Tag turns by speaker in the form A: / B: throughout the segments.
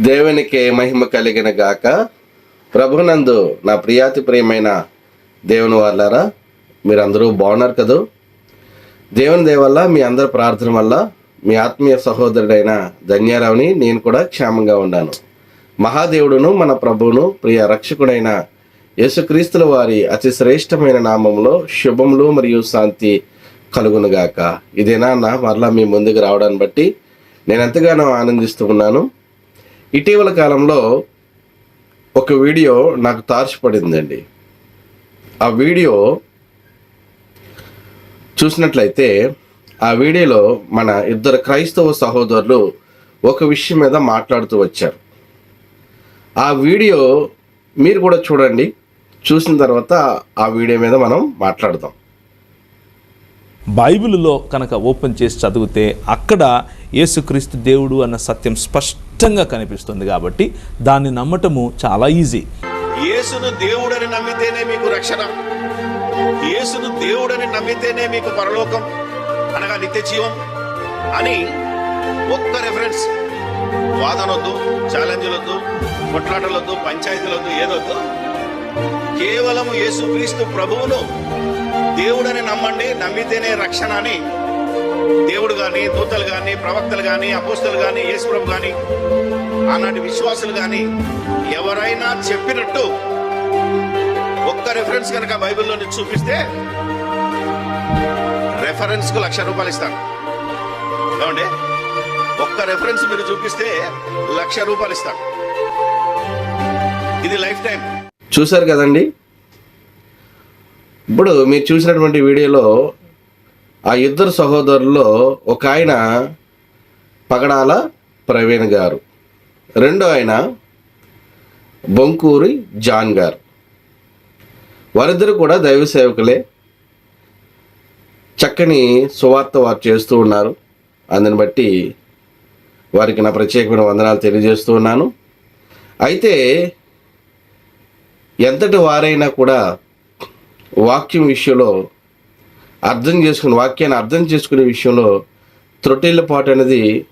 A: దేవునికి మహిమ కలిగిన గాక. ప్రభునందు నా ప్రియాతి ప్రియమైన దేవుని వాళ్ళారా మీరందరూ బాగున్నారు కదూ? దేవుని దేవల్ల మీ అందరి ప్రార్థన వల్ల మీ ఆత్మీయ సహోదరుడైన ధన్యారావుని నేను కూడా క్షేమంగా ఉన్నాను మహాదేవుడును మన ప్రభువును ప్రియ రక్షకుడైన యేసుక్రీస్తుల వారి అతి శ్రేష్టమైన నామంలో శుభములు మరియు శాంతి కలుగునుగాక ఇదేనా నా మరలా మీ ముందుకు రావడాన్ని బట్టి నేను ఎంతగానో ఆనందిస్తూ ఉన్నాను. ఇటీవల కాలంలో ఒక వీడియో నాకు తార్చిపడిందండి. ఆ వీడియో చూసినట్లయితే ఆ వీడియోలో మన ఇద్దరు క్రైస్తవ సహోదరులు ఒక విషయం మీద మాట్లాడుతూ వచ్చారు. ఆ వీడియో మీరు కూడా చూడండి. చూసిన తర్వాత ఆ వీడియో మీద మనం మాట్లాడదాం.
B: బైబిల్లో కనుక ఓపెన్ చేసి చదివితే అక్కడ యేసుక్రీస్తు దేవుడు అన్న సత్యం స్పష్టంగా కనిపిస్తుంది కాబట్టి దాన్ని నమ్మటము చాలా ఈజీ.
C: యేసును దేవుడని నమ్మితేనే మీకు రక్షణ. యేసును దేవుడని నమ్మితేనే మీకు పరలోకం. అనగా నిత్య జీవం అని ఒక్క రెఫరెన్స్ వాదనొద్దు ఛాలెంజ్లొద్దు కొట్లాటలొద్దు పంచాయతీలొద్దు ఏదొద్దు. కేవలం యేసు క్రీస్తు ప్రభువును దేవుడని నమ్మండి నమ్మితేనే రక్షణ అని. దేవుడు కానీ దూతలు కానీ ప్రవక్తలు కానీ అపోస్తలు కానీ యేసుప్రభు కానీ ఆనాటి విశ్వాసులు కానీ ఎవరైనా చెప్పినట్టు ఒక్క రెఫరెన్స్ కనుక బైబిల్లో నుంచి చూపిస్తే రెఫరెన్స్కు లక్ష రూపాయలు ఇస్తాను. ఏమండి? ఒక్క రెఫరెన్స్ మీరు చూపిస్తే లక్ష రూపాయలు ఇస్తాను. ఇది లైఫ్ టైం.
A: చూశారు కదండి? ఇప్పుడు మీరు చూసినటువంటి వీడియోలో ఆ ఇద్దరు సహోదరుల్లో ఒక ఆయన పగడాల ప్రవీణ్ గారు రెండో ఆయన బొంకూరి జాన్ గారు. వారిద్దరు కూడా దైవ సేవకులే. చక్కని సువార్త వారు చేస్తూ ఉన్నారు. అందుని బట్టి వారికి నా ప్రత్యేకమైన వందనాలు తెలియజేస్తూ ఉన్నాను. అయితే ఎంతటి వారైనా కూడా వాక్యం విషయంలో అర్థం చేసుకుని వాక్యాన్ని అర్థం చేసుకునే విషయంలో త్రొట్టెళ్ళపాటు అనేది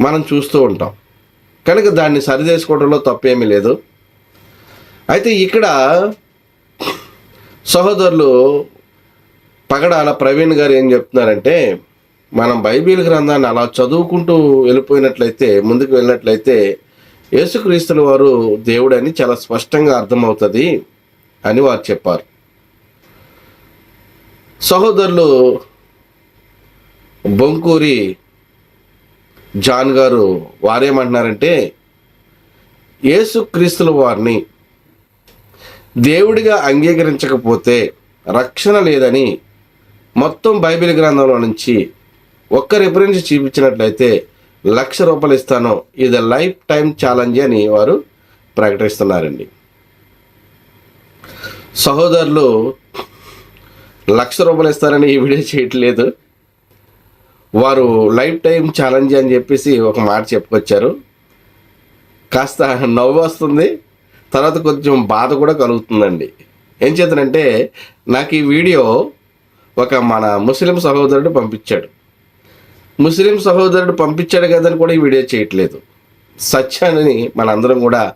A: మనం చూస్తూ ఉంటాం. కనుక దాన్ని సరిదేసుకోవడంలో తప్పేమీ లేదు. అయితే ఇక్కడ సహోదరులు పగడాల ప్రవీణ్ గారు ఏం చెప్తున్నారంటే మనం బైబిల్ గ్రంథాన్ని అలా చదువుకుంటూ వెళ్ళిపోయినట్లయితే ముందుకు వెళ్ళినట్లయితే యేసుక్రీస్తుల వారు దేవుడని చాలా స్పష్టంగా అర్థమవుతుంది. అని వారు చెప్పారు. సహోదరులు బొంకూరి జాన్ గారు వారేమంటున్నారంటే యేసుక్రీస్తుల వారిని దేవుడిగా అంగీకరించకపోతే రక్షణ లేదని మొత్తం బైబిల్ గ్రంథంలో నుంచి ఒక్క రిఫరెన్స్ చూపించినట్లయితే లక్ష రూపాయలు ఇస్తాను. ఇది లైఫ్ టైం ఛాలెంజ్ అని వారు ప్రకటిస్తున్నారండి. సహోదరులు లక్ష రూపాయలు ఇస్తారని ఈ వీడియో చేయట్లేదు. వారు లైఫ్ టైం ఛాలెంజ్ అని చెప్పేసి ఒక మాట చెప్పుకొచ్చారు. కాస్త నవ్వు వస్తుంది తర్వాత కొంచెం బాధ కూడా కలుగుతుందండి. ఏం చేతనంటే నాకు ఈ వీడియో ఒక మన ముస్లిం సహోదరుడు పంపించాడు. ముస్లిం సహోదరుడు పంపించాడు కదని కూడా ఈ వీడియో చేయట్లేదు. సత్యాన్ని మనందరం కూడా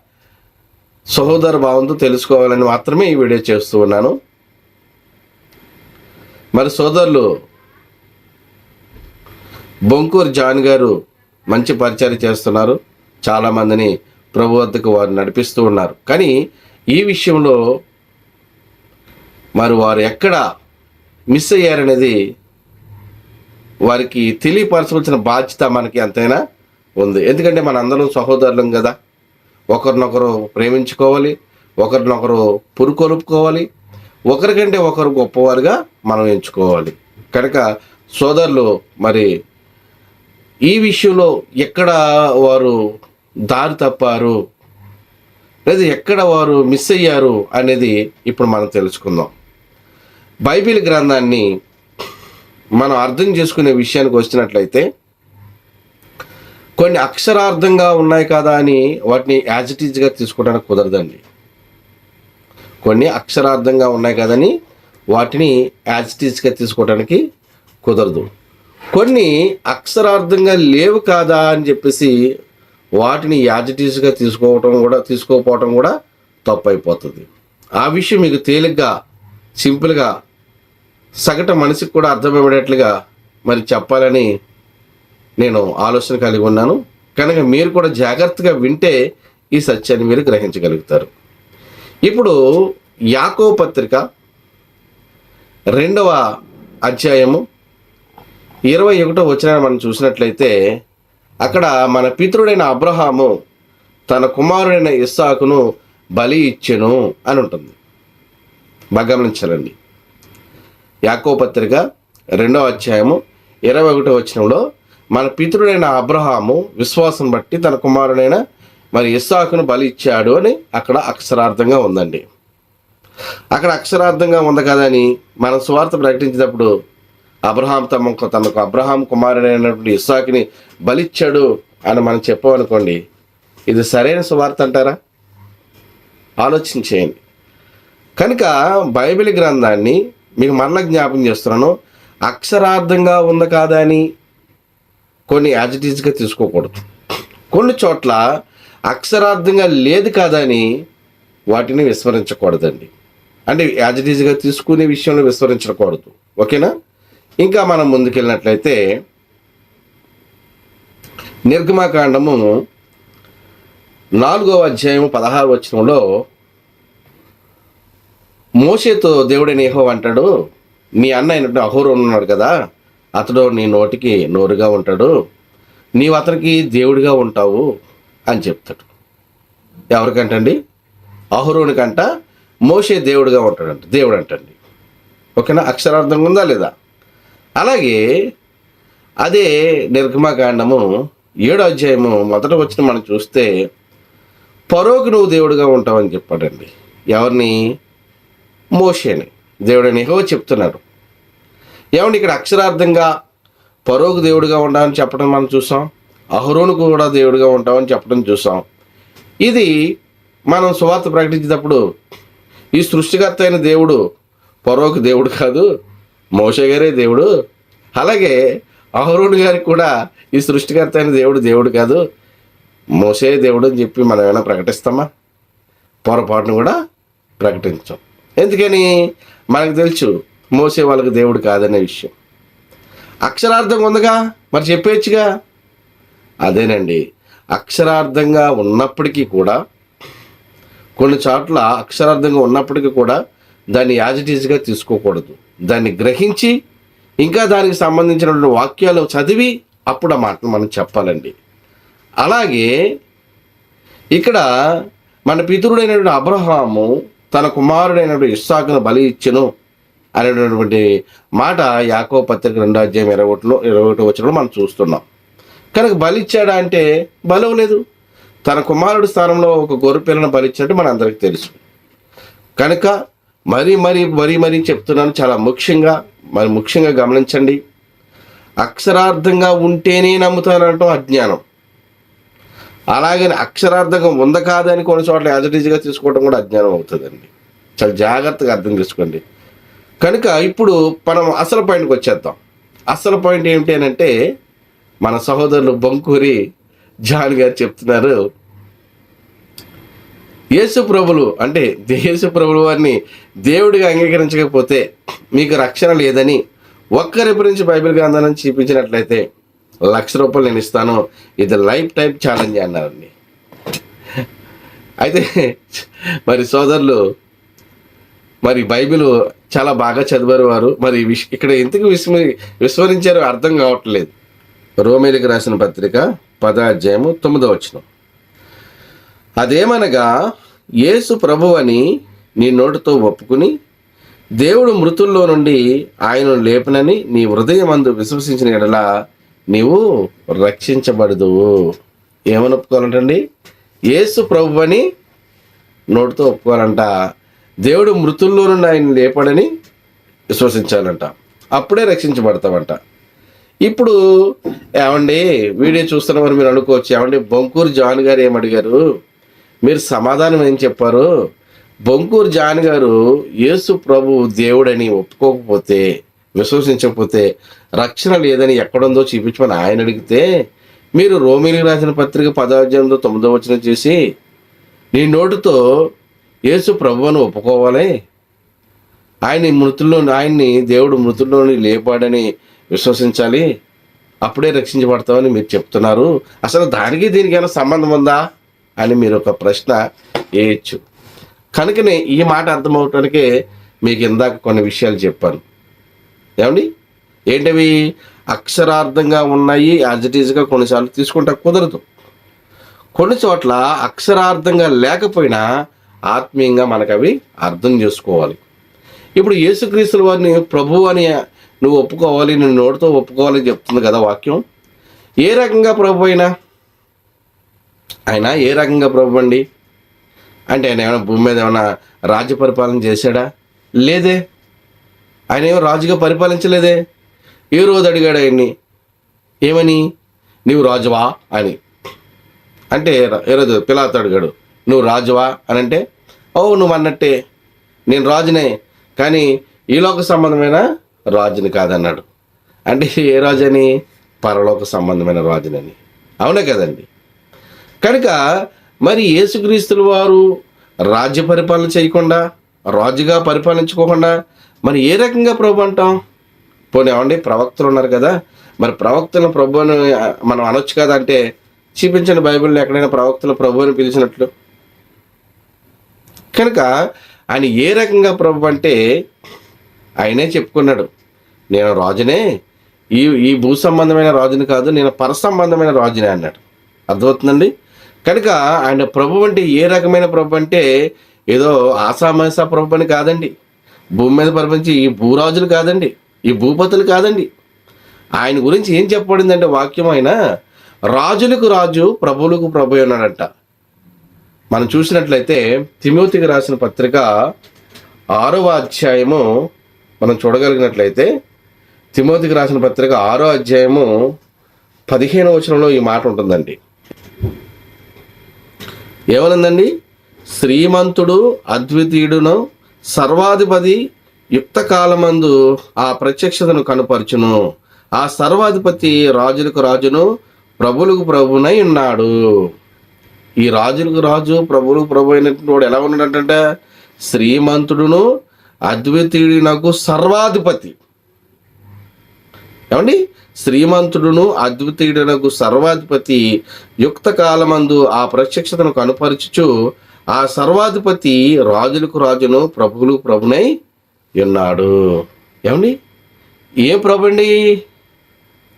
A: సహోదర భావంతో తెలుసుకోవాలని మాత్రమే ఈ వీడియో చేస్తూ ఉన్నాను. మరి సోదరులు బొంకూరు జాన్ గారు మంచి పరిచయం చేస్తున్నారు. చాలామందిని ప్రభు వద్దకు వారు నడిపిస్తూ ఉన్నారు. కానీ ఈ విషయంలో మరి వారు ఎక్కడ మిస్ అయ్యారనేది వారికి తెలియపరచవలసిన బాధ్యత మనకి ఎంతైనా ఉంది. ఎందుకంటే మన అందరం సహోదరులం కదా. ఒకరినొకరు ప్రేమించుకోవాలి ఒకరినొకరు పురుకొలుపుకోవాలి ఒకరికంటే ఒకరు గొప్పవారుగా మనం ఎంచుకోవాలి. కనుక సోదరులు మరి ఈ విషయంలో ఎక్కడ వారు దారి తప్పారు లేదా ఎక్కడ వారు మిస్ అయ్యారు అనేది ఇప్పుడు మనం తెలుసుకుందాం. బైబిల్ గ్రంథాన్ని మనం అర్థం చేసుకునే విషయానికి వచ్చినట్లయితే కొన్ని అక్షరార్థంగా ఉన్నాయి కదా అని వాటిని యాజ్ ఇట్ ఈజ్గా తీసుకోవడానికి కుదరదండి. కొన్ని అక్షరార్థంగా ఉన్నాయి కదని వాటిని యాజ్ ఇట్ ఈజ్గా తీసుకోవడానికి కుదరదు. కొన్ని అక్షరార్థంగా లేవు కాదా అని చెప్పేసి వాటిని యాజిటీస్గా తీసుకోవటం కూడా తీసుకోకపోవటం కూడా తప్పు అయిపోతుంది ఆ విషయం మీకు తేలిగ్గా సింపుల్గా సగటు మనిషికి కూడా అర్థమయ్యేటట్లుగా మరి చెప్పాలని నేను ఆలోచన కలిగి ఉన్నాను. కనుక మీరు కూడా జాగ్రత్తగా వింటే ఈ సత్యాన్ని మీరు గ్రహించగలుగుతారు. ఇప్పుడు యాకో పత్రిక రెండవ అధ్యాయము ఇరవై ఒకటో వచ్చిన మనం చూసినట్లయితే అక్కడ మన పితృడైన అబ్రహాము తన కుమారుడైన ఇస్సాకును బలి ఇచ్చెను అని ఉంటుంది. బాగా గమనించాలండి. యాకో పత్రిక రెండవ అధ్యాయము ఇరవై ఒకటో వచ్చినంలో మన పితృడైన అబ్రహాము విశ్వాసం బట్టి తన కుమారుడైన మరి ఇస్సాకును బలి ఇచ్చాడు అని అక్కడ అక్షరార్థంగా ఉందండి. అక్కడ అక్షరార్థంగా ఉంది కదని మన స్వార్థ ప్రకటించినప్పుడు అబ్రహాం తమ తనకు అబ్రహాం కుమారుడైనటువంటి ఇస్సాకుని బలిచ్చాడు అని మనం చెప్పామనుకోండి ఇది సరైన సువార్త అంటారా? ఆలోచించేయండి కనుక బైబిల్ గ్రంథాన్ని మీకు మరల జ్ఞాపం చేస్తున్నాను. అక్షరార్థంగా ఉంది కాదా అని కొన్ని యాజిటీజ్గా తీసుకోకూడదు. కొన్ని చోట్ల అక్షరార్థంగా లేదు కాదా అని వాటిని విస్మరించకూడదండి. అంటే యాజిటీజ్గా తీసుకునే విషయంలో విస్మరించకూడదు. ఓకేనా? ఇంకా మనం ముందుకెళ్ళినట్లయితే నిర్గమాకాండము నాలుగవ అధ్యాయము పదహారు వచనంలో మోషేతో దేవుడే నేహో అంటాడు నీ అన్న అయినట్టు అహోరు ఉన్నాడు కదా అతడు నీ నోటికి నోరుగా ఉంటాడు నీవు అతనికి దేవుడిగా ఉంటావు అని చెప్తాడు. ఎవరికంటండి? అహరోనికంట మోషే దేవుడిగా ఉంటాడంట దేవుడు అంటండి ఓకేనా? అక్షరార్థంగా ఉందా లేదా? అలాగే అదే నిర్గమకాండము ఏడో అధ్యాయము మొదట వచ్చిన మనం చూస్తే పరోకు నువ్వు దేవుడిగా ఉంటావని చెప్పాడండి. ఎవరిని? మోషేని. దేవుడని హో చెప్తున్నాడు. ఏమంటే ఇక్కడ అక్షరార్థంగా పరోగు దేవుడిగా ఉండాలని చెప్పడం మనం చూసాం అహరోను కూడా దేవుడిగా ఉంటామని చెప్పడం చూసాం ఇది మనం సువార్త ప్రకటించేటప్పుడు ఈ సృష్టికర్త అయిన దేవుడు పరోకు దేవుడు కాదు మోషే గారే దేవుడు. అలాగే అహరోను గారికి కూడా ఈ సృష్టికర్త అయిన దేవుడు దేవుడు కాదు మోసే దేవుడు అని చెప్పి మనం ఏమైనా ప్రకటిస్తామా? పొరపాటును కూడా ప్రకటించాం. ఎందుకని? మనకు తెలుసు మోసే వాళ్ళకి దేవుడు కాదనే విషయం. అక్షరార్థం ఉందిగా? మరి చెప్పేచ్చుగా అదేనండి. అక్షరార్థంగా ఉన్నప్పటికీ కూడా కొన్ని చోట్ల అక్షరార్థంగా ఉన్నప్పటికీ కూడా దాన్ని యాజిటీస్గా తీసుకోకూడదు. దాన్ని గ్రహించి ఇంకా దానికి సంబంధించినటువంటి వాక్యాలు చదివి అప్పుడు ఆ మాటను మనం చెప్పాలండి. అలాగే ఇక్కడ మన పితరుడైనటువంటి అబ్రహాము తన కుమారుడైనటువంటి ఇస్సాకును బలి ఇచ్చను. అనేటటువంటి మాట యాకో పత్రిక రెండో అధ్యాయం ఇరవై ఒకటిలో ఇరవై ఒకటి వచ్చినప్పుడు మనం చూస్తున్నాం. కనుక బలిచ్చాడా అంటే అంటే బలవలేదు. తన కుమారుడి స్థానంలో ఒక గొర్రె పిల్లను బలిచ్చినట్టు మన అందరికీ తెలుసు. కనుక మరీ మరీ మరీ మరీ చెప్తున్నాను చాలా ముఖ్యంగా మరి ముఖ్యంగా గమనించండి. అక్షరార్థంగా ఉంటేనే నమ్ముతానంటాం అజ్ఞానం. అలాగే అక్షరార్థంగా ఉంద కాదని కొన్ని చోట్ల యాజిటీజ్గా తీసుకోవడం కూడా అజ్ఞానం అవుతుందండి. చాలా జాగ్రత్తగా అర్థం చేసుకోండి. కనుక ఇప్పుడు మనం అసలు పాయింట్కి వచ్చేద్దాం. అసలు పాయింట్ ఏమిటి అని అంటే మన సహోదరులు బొంకూరి జాన్ గారు చెప్తున్నారు. యేసు ప్రభులు అంటే యేసు ప్రభులు వారిని దేవుడిగా అంగీకరించకపోతే మీకు రక్షణ లేదని ఒక్క గురించి బైబిల్ గ్రంథాలను చూపించినట్లయితే లక్ష రూపాయలు నేను ఇస్తాను. ఇది లైఫ్ టైప్ ఛాలెంజ్ అన్నారండి. అయితే మరి సోదరులు మరి బైబిల్ చాలా బాగా చదివారు వారు. మరి విష్ ఇక్కడ ఎందుకు విస్మ విస్మరించారో అర్థం కావట్లేదు. రోమేలికి రాసిన పత్రిక పదాధ్యాయము తొమ్మిదో వచనం. అదేమనగా యేసు ప్రభు అని నీ నోటితో ఒప్పుకుని దేవుడు మృతుల్లో నుండి ఆయనను లేపనని నీ హృదయమందు విశ్వసించిన ఎడల నీవు రక్షించబడదువు. ఏమని ఒప్పుకోవాలంటండి? యేసు ప్రభు అని నోటితో ఒప్పుకోవాలంట. దేవుడు మృతుల్లో నుండి ఆయన లేపడని విశ్వసించాలంట. అప్పుడే రక్షించబడతామంట. ఇప్పుడు ఏమండి వీడియో చూస్తున్నామని మీరు అనుకోవచ్చు ఏమండి బొంకూరు జాన్ గారు ఏమడిగారు? మీరు సమాధానం ఏం చెప్పారు? బొంకూరు జాన్ గారు యేసు ప్రభు దేవుడని ఒప్పుకోకపోతే విశ్వసించకపోతే రక్షణ లేదని ఎక్కడుందో చూపించమని ఆయన అడిగితే మీరు రోమిలికి రాసిన పత్రిక పదార్థంలో తొమ్మిదో వచ్చిన చేసి నీ నోటుతో యేసు ప్రభువును ఒప్పుకోవాలి. ఆయన మృతుల్లో ఆయన్ని దేవుడు మృతుల్లోని లేపాడని విశ్వసించాలి. అప్పుడే రక్షించబడతామని మీరు చెప్తున్నారు. అసలు దానికి దీనికి ఏమైనా సంబంధం ఉందా అని మీరు ఒక ప్రశ్న వేయచ్చు. కనుకనే ఈ మాట అర్థమవటానికి మీకు ఇందాక కొన్ని విషయాలు చెప్పాను. ఏమండి? ఏంటవి? అక్షరార్థంగా ఉన్నాయి యాజ్ ఇట్ ఈజ్గా కొన్నిసార్లు తీసుకుంటా కుదరదు. కొన్ని చోట్ల అక్షరార్థంగా లేకపోయినా ఆత్మీయంగా మనకు అవి అర్థం చేసుకోవాలి. ఇప్పుడు యేసుక్రీస్తుల వారిని ప్రభు అని నువ్వు ఒప్పుకోవాలి నువ్వు నోటితో ఒప్పుకోవాలని చెప్తుంది కదా వాక్యం. ఏ రకంగా ప్రభు అయినా? ఆయన ఏ రకంగా ప్రభు అండి? అంటే ఆయన ఏమైనా భూమి మీద ఏమైనా రాజ్య పరిపాలన చేశాడా? లేదే. ఆయన ఏమో రాజుగా పరిపాలించలేదే. ఏ రోజు అడిగాడు ఆయన్ని? ఏమని? నీవు రాజువా? అని. అంటే ఏ రోజు పిలాతో అడిగాడు. నువ్వు రాజువా అని అంటే ఓ నువ్వు అన్నట్టే నేను రాజునే కానీ ఈలోక సంబంధమైన రాజుని కాదన్నాడు. అంటే ఏ రాజని? పరలోక సంబంధమైన రాజునని. అవునే కదండి. కనుక మరి యేసుక్రీస్తుల వారు రాజ్య పరిపాలన చేయకుండా రాజుగా పరిపాలించుకోకుండా మరి ఏ రకంగా ప్రభు అంటాం? పోనీ ఏమండి? ప్రవక్తలు ఉన్నారు కదా. మరి ప్రవక్తలను ప్రభుని మనం అనొచ్చు కదా అంటే చూపించండి బైబిల్లో ఎక్కడైనా ప్రవక్తలు ప్రభు అని పిలిచినట్లు. కనుక ఆయన ఏ రకంగా ప్రభు అంటే ఆయనే చెప్పుకున్నాడు. నేను రాజునే ఈ ఈ భూ సంబంధమైన రాజుని కాదు నేను పర సంబంధమైన రాజునే అన్నాడు. అర్థమవుతుందండి? కనుక ఆయన ప్రభు అంటే ఏ రకమైన ప్రభు అంటే ఏదో ఆసామాస ప్రభు అని కాదండి. భూమి మీద పరిపించి ఈ భూరాజులు కాదండి ఈ భూపతులు కాదండి. ఆయన గురించి ఏం చెప్పబడిందంటే వాక్యం ఆయన రాజులకు రాజు ప్రభువులకు ప్రభు అన్నాడంట. మనం చూసినట్లయితే తిమోతికి రాసిన పత్రిక ఆరవ అధ్యాయము మనం చూడగలిగినట్లయితే తిమోతికి రాసిన పత్రిక ఆరో అధ్యాయము పదిహేను వచనంలో ఈ మాట ఉంటుందండి. ఏమనుందండి? శ్రీమంతుడు అద్వితీయుడును సర్వాధిపతి యుక్త కాలమందు ఆ ప్రత్యక్షతను కనుపరచును. ఆ సర్వాధిపతి రాజులకు రాజును ప్రభులకు ప్రభునై ఉన్నాడు. ఈ రాజులకు రాజు ప్రభులకు ప్రభు అయినటువంటి వాడు ఎలా ఉన్నాడంటే శ్రీమంతుడును అద్వితీయుడినకు సర్వాధిపతి. ఏమండి? శ్రీమంతుడును అద్వితీయుడనకు సర్వాధిపతి. యుక్త కాలమందు ఆ ప్రత్యక్షతను కనుపరచుచు ఆ సర్వాధిపతి రాజులకు రాజును ప్రభువులకు ప్రభునై ఉన్నాడు. ఏమండి? ఏ ప్రభు అండి?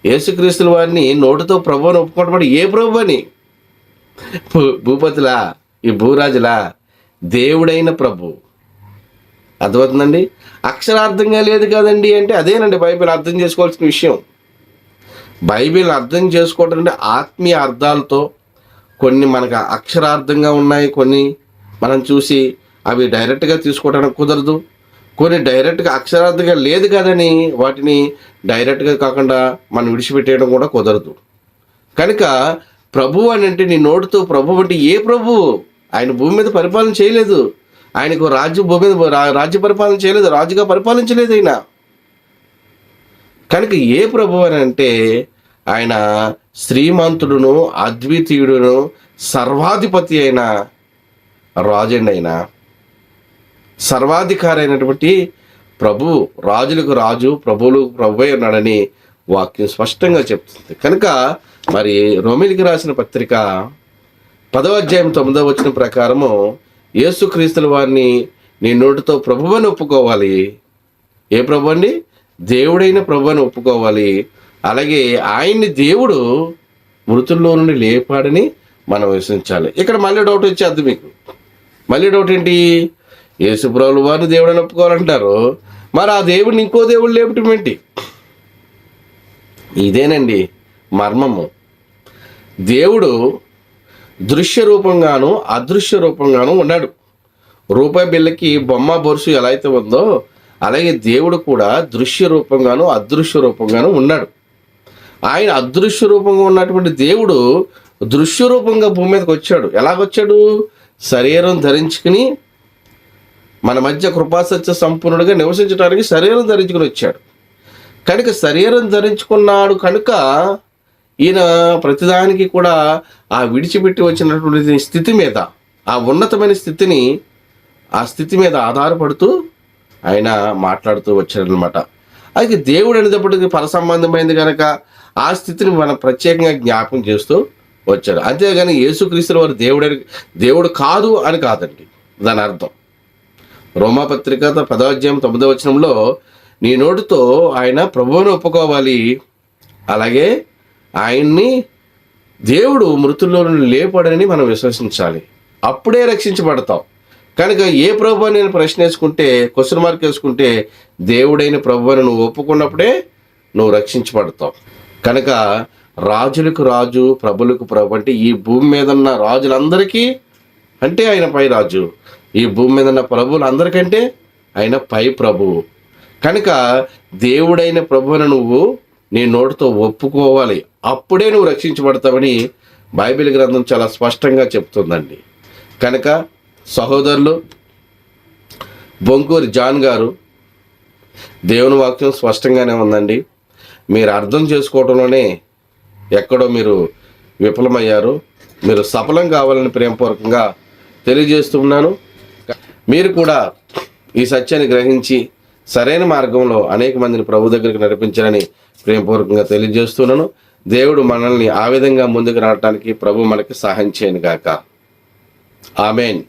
A: యేసుక్రీస్తుల వారిని నోటితో ప్రభు అని ఒప్పుకోవడం ఏ ప్రభు అని? భూపతిలా ఈ భూరాజులా దేవుడైన ప్రభు. అర్థమవుతుందండి? అక్షరార్థంగా లేదు కదండి అంటే అదేనండి బైబిల్ అర్థం చేసుకోవాల్సిన విషయం. బైబిల్ అర్థం చేసుకోవటం అంటే ఆత్మీయ అర్థాలతో కొన్ని మనకు అక్షరార్థంగా ఉన్నాయి కొన్ని మనం చూసి అవి డైరెక్ట్గా తీసుకోవడానికి కుదరదు. కొన్ని డైరెక్ట్గా అక్షరార్థంగా లేదు కదని వాటిని డైరెక్ట్గా కాకుండా మనం విడిచిపెట్టేయడం కూడా కుదరదు. కనుక ప్రభు అని అంటే నీ నోటితో ప్రభు అంటే ఏ ప్రభు? ఆయన భూమి మీద పరిపాలన చేయలేదు. ఆయనకు రాజ్య భూమి మీద రాజ్య పరిపాలన చేయలేదు రాజుగా పరిపాలించలేదు ఆయన. కనుక ఏ ప్రభు అని అంటే ఆయన శ్రీమంతుడును అద్వితీయుడును సర్వాధిపతి అయిన రాజండి ఆయన. సర్వాధికారి అయినటువంటి ప్రభు రాజులకు రాజు ప్రభువులకు ప్రభు ఉన్నాడని వాక్యం స్పష్టంగా చెప్తుంది. కనుక మరి రోమిలికి రాసిన పత్రిక పదవ అధ్యాయం తొమ్మిదవ వచ్చిన ప్రకారము యేసుక్రీస్తుల వారిని నీ నోటితో ప్రభువని ఒప్పుకోవాలి. ఏ ప్రభు అండి? దేవుడైన ప్రభువని ఒప్పుకోవాలి. అలాగే ఆయన్ని దేవుడు మృతుల్లో నుండి లేపాడని మనం విశ్వసించాలి. ఇక్కడ మళ్ళీ డౌట్ వచ్చేద్ది మీకు. మళ్ళీ డౌట్ ఏంటి? యేసుప్రభులు వారిని దేవుడని ఒప్పుకోవాలంటారు. మరి ఆ దేవుడిని ఇంకో దేవుడు లేపటం ఏంటి? ఇదేనండి మర్మము. దేవుడు దృశ్య రూపంగాను అదృశ్య రూపంగాను ఉన్నాడు. రూపాయి బిళ్ళకి బొమ్మ బొరుసు ఎలా అయితే ఉందో అలాగే దేవుడు కూడా దృశ్య రూపంగాను అదృశ్య రూపంగాను ఉన్నాడు. ఆయన అదృశ్య రూపంగా ఉన్నటువంటి దేవుడు దృశ్య రూపంగా భూమి మీదకి వచ్చాడు. ఎలాగొచ్చాడు? శరీరం ధరించుకుని మన మధ్య కృపాసత్య సంపూర్ణుడిగా నివసించడానికి శరీరం ధరించుకుని వచ్చాడు. కనుక శరీరం ధరించుకున్నాడు కనుక ఈయన ప్రతిదానికి కూడా ఆ విడిచిపెట్టి వచ్చినటువంటి స్థితి మీద ఆ ఉన్నతమైన స్థితిని ఆ స్థితి మీద ఆధారపడుతూ ఆయన మాట్లాడుతూ వచ్చాడనమాట అయితే దేవుడు అనేటప్పటికి పరసంబంధమైంది కనుక ఆ స్థితిని మనం ప్రత్యేకంగా జ్ఞాపకం చేస్తూ వచ్చాడు. అంతేగాని యేసుక్రీస్తుల వారు దేవుడు దేవుడు కాదు అని కాదండి. దాని అర్థం. రోమాపత్రిక పదవాధ్యాయం తొమ్మిదో వచనంలో నీ నోటితో ఆయన ప్రభువును ఒప్పుకోవాలి. అలాగే ఆయన్ని దేవుడు మృతుల్లో నుండి లేపాడని మనం విశ్వసించాలి. అప్పుడే రక్షించబడతాం కనుక ఏ ప్రభు అని నేను ప్రశ్న వేసుకుంటే క్వశ్చన్ మార్క్ వేసుకుంటే దేవుడైన ప్రభు అని నువ్వు ఒప్పుకున్నప్పుడే నువ్వు రక్షించబడతావు. కనుక రాజులకు రాజు ప్రభులకు ప్రభు అంటే ఈ భూమి మీద ఉన్న రాజులందరికీ అంటే ఆయన పై రాజు. ఈ భూమి మీద ఉన్న ప్రభువులందరికంటే ఆయన పై ప్రభువు కనుక దేవుడైన ప్రభువును నువ్వు నీ నోటితో ఒప్పుకోవాలి. అప్పుడే నువ్వు రక్షించబడతావని బైబిల్ గ్రంథం చాలా స్పష్టంగా చెప్తుందండి. కనుక సహోదరులు బొంకూరి జాన్ గారు దేవుని వాక్యం స్పష్టంగానే ఉందండి. మీరు అర్థం చేసుకోవడంలోనే ఎక్కడో మీరు విఫలమయ్యారు. మీరు సఫలం కావాలని ప్రేమపూర్వకంగా తెలియజేస్తున్నాను మీరు కూడా ఈ సత్యాన్ని గ్రహించి సరైన మార్గంలో అనేక మందిని ప్రభు దగ్గరికి నడిపించాలని ప్రేమపూర్వకంగా తెలియజేస్తున్నాను. దేవుడు మనల్ని ఆ విధంగా ముందుకు రావడానికి ప్రభు మనకి సహాయం చేయను గాక. ఆమెన్.